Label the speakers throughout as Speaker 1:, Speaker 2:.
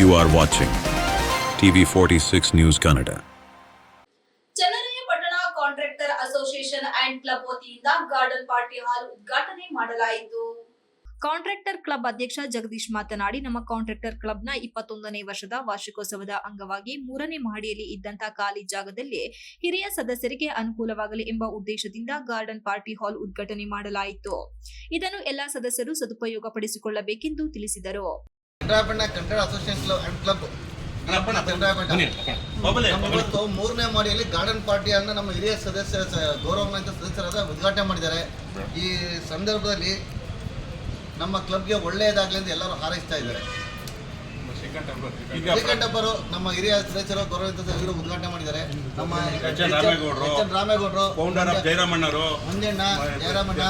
Speaker 1: You are watching TV46 News Kannada.
Speaker 2: Channarayapatna contractor association and club ವತಿಯಿಂದ garden party hall ಉದ್ಘಾಟನೆ ಮಾಡಲಾಯಿತು. Contractor club ಅಧ್ಯಕ್ಷ ಜಗದೀಶ್ ಮಾತನಾಡಿ, ನಮ್ಮ ಕಾಂಟ್ರಾಕ್ಟರ್ ಕ್ಲಬ್ನ ಇಪ್ಪತ್ತೊಂದನೇ ವರ್ಷದ ವಾರ್ಷಿಕೋತ್ಸವದ ಅಂಗವಾಗಿ ಮೂರನೇ ಮಹಡಿಯಲ್ಲಿ ಇದ್ದಂತಹ ಖಾಲಿ ಜಾಗದಲ್ಲಿ ಹಿರಿಯ ಸದಸ್ಯರಿಗೆ ಅನುಕೂಲವಾಗಲಿ ಎಂಬ ಉದ್ದೇಶದಿಂದ ಗಾರ್ಡನ್ ಪಾರ್ಟಿ ಹಾಲ್ ಉದ್ಘಾಟನೆ ಮಾಡಲಾಯಿತು. ಇದನ್ನು ಎಲ್ಲಾ ಸದಸ್ಯರು ಸದುಪಯೋಗಪಡಿಸಿಕೊಳ್ಳಬೇಕೆಂದು ತಿಳಿಸಿದರು.
Speaker 3: Chandrapanna Kannada association club and club ಇವತ್ತು ಮೂರನೇ ಮಾಡಿಯಲ್ಲಿ ಗಾರ್ಡನ್ ಪಾರ್ಟಿಯನ್ನು ನಮ್ಮ ಹಿರಿಯ ಸದಸ್ಯ ಗೌರವ ಗೌರವಾನ್ವಿತ ಸದಸ್ಯರಾದ ಉದ್ಘಾಟನೆ ಮಾಡಿದ್ದಾರೆ. ಈ ಸಂದರ್ಭದಲ್ಲಿ ನಮ್ಮ ಕ್ಲಬ್ಗೆ ಒಳ್ಳೆಯದಾಗಲಿ ಅಂತ ಎಲ್ಲರೂ ಹಾರೈಸ್ತಾ ಇದ್ದಾರೆ. ಶ್ರೀಕಂಠಪ್ಪರು ನಮ್ಮ ಹಿರಿಯ ಸದಸ್ಯರು ಗೌರವಿತ ಸದಸ್ಯರು ಉದ್ಘಾಟನೆ ಮಾಡಿದ್ದಾರೆ ನಮ್ಮ
Speaker 4: ಎಚ್ ಎನ್ ರಾಮೇಗೌಡ್ರು.
Speaker 3: ಎಚ್ ಎನ್ ರಾಮೇಗೌಡರು
Speaker 4: ಫೌಂಡರ್ ಆಫ್ ಜಯರಾಮಣ್ಣವರು
Speaker 3: ಮಂಜಣ್ಣ ಜಯರಾಮಣ್ಣ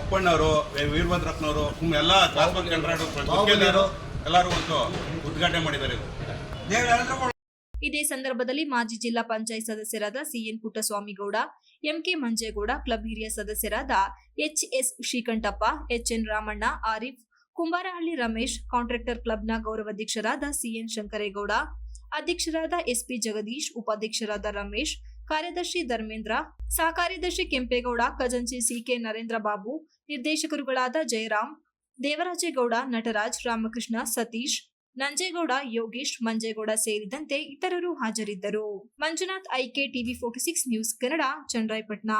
Speaker 4: ಅಪ್ಪಣ್ಣವರು ವೀರಭದ್ರಪ್ಪನವರು ಎಲ್ಲ ಜನರು
Speaker 3: ಬಾಹುಬಲಿಯವರು.
Speaker 4: ಎಲ್ಲರೂ ಒಂದು ಉದ್ಘಾಟನೆ ಮಾಡಿದ್ದಾರೆ ಇದು.
Speaker 2: ಇದೇ ಸಂದರ್ಭದಲ್ಲಿ ಮಾಜಿ ಜಿಲ್ಲಾ ಪಂಚಾಯತ್ ಸದಸ್ಯರಾದ CN Puttaswamygowda MK Manjegowda club ಹಿರಿಯ ಸದಸ್ಯರಾದ HS Srikantappa HN Ramanna Arif Kumbarahalli Ramesh, contractor ಕ್ಲಬ್ನ ಗೌರವಾಧ್ಯಕ್ಷರಾದ ಸಿಎನ್ ಶಂಕರೇಗೌಡ, ಅಧ್ಯಕ್ಷರಾದ ಎಸ್ಪಿ ಜಗದೀಶ್, ಉಪಾಧ್ಯಕ್ಷರಾದ ರಮೇಶ್, ಕಾರ್ಯದರ್ಶಿ ಧರ್ಮೇಂದ್ರ, ಸಹಕಾರ್ಯದರ್ಶಿ ಕೆಂಪೇಗೌಡ, ಖಜಾಂಚಿ ಸಿಕೆ ನರೇಂದ್ರ ಬಾಬು ನಿರ್ದೇಶಕರುಗಳಾದ ಜಯರಾಮ್, ದೇವರಾಜೇಗೌಡ, ನಟರಾಜ್, ರಾಮಕೃಷ್ಣ, ಸತೀಶ್, ನಂಜೇಗೌಡ, ಯೋಗೇಶ್, ಮಂಜೇಗೌಡ ಸೇರಿದಂತೆ ಇತರರು ಹಾಜರಿದ್ದರು. Manjunath IK TV forty six news Kannada Channarayapatna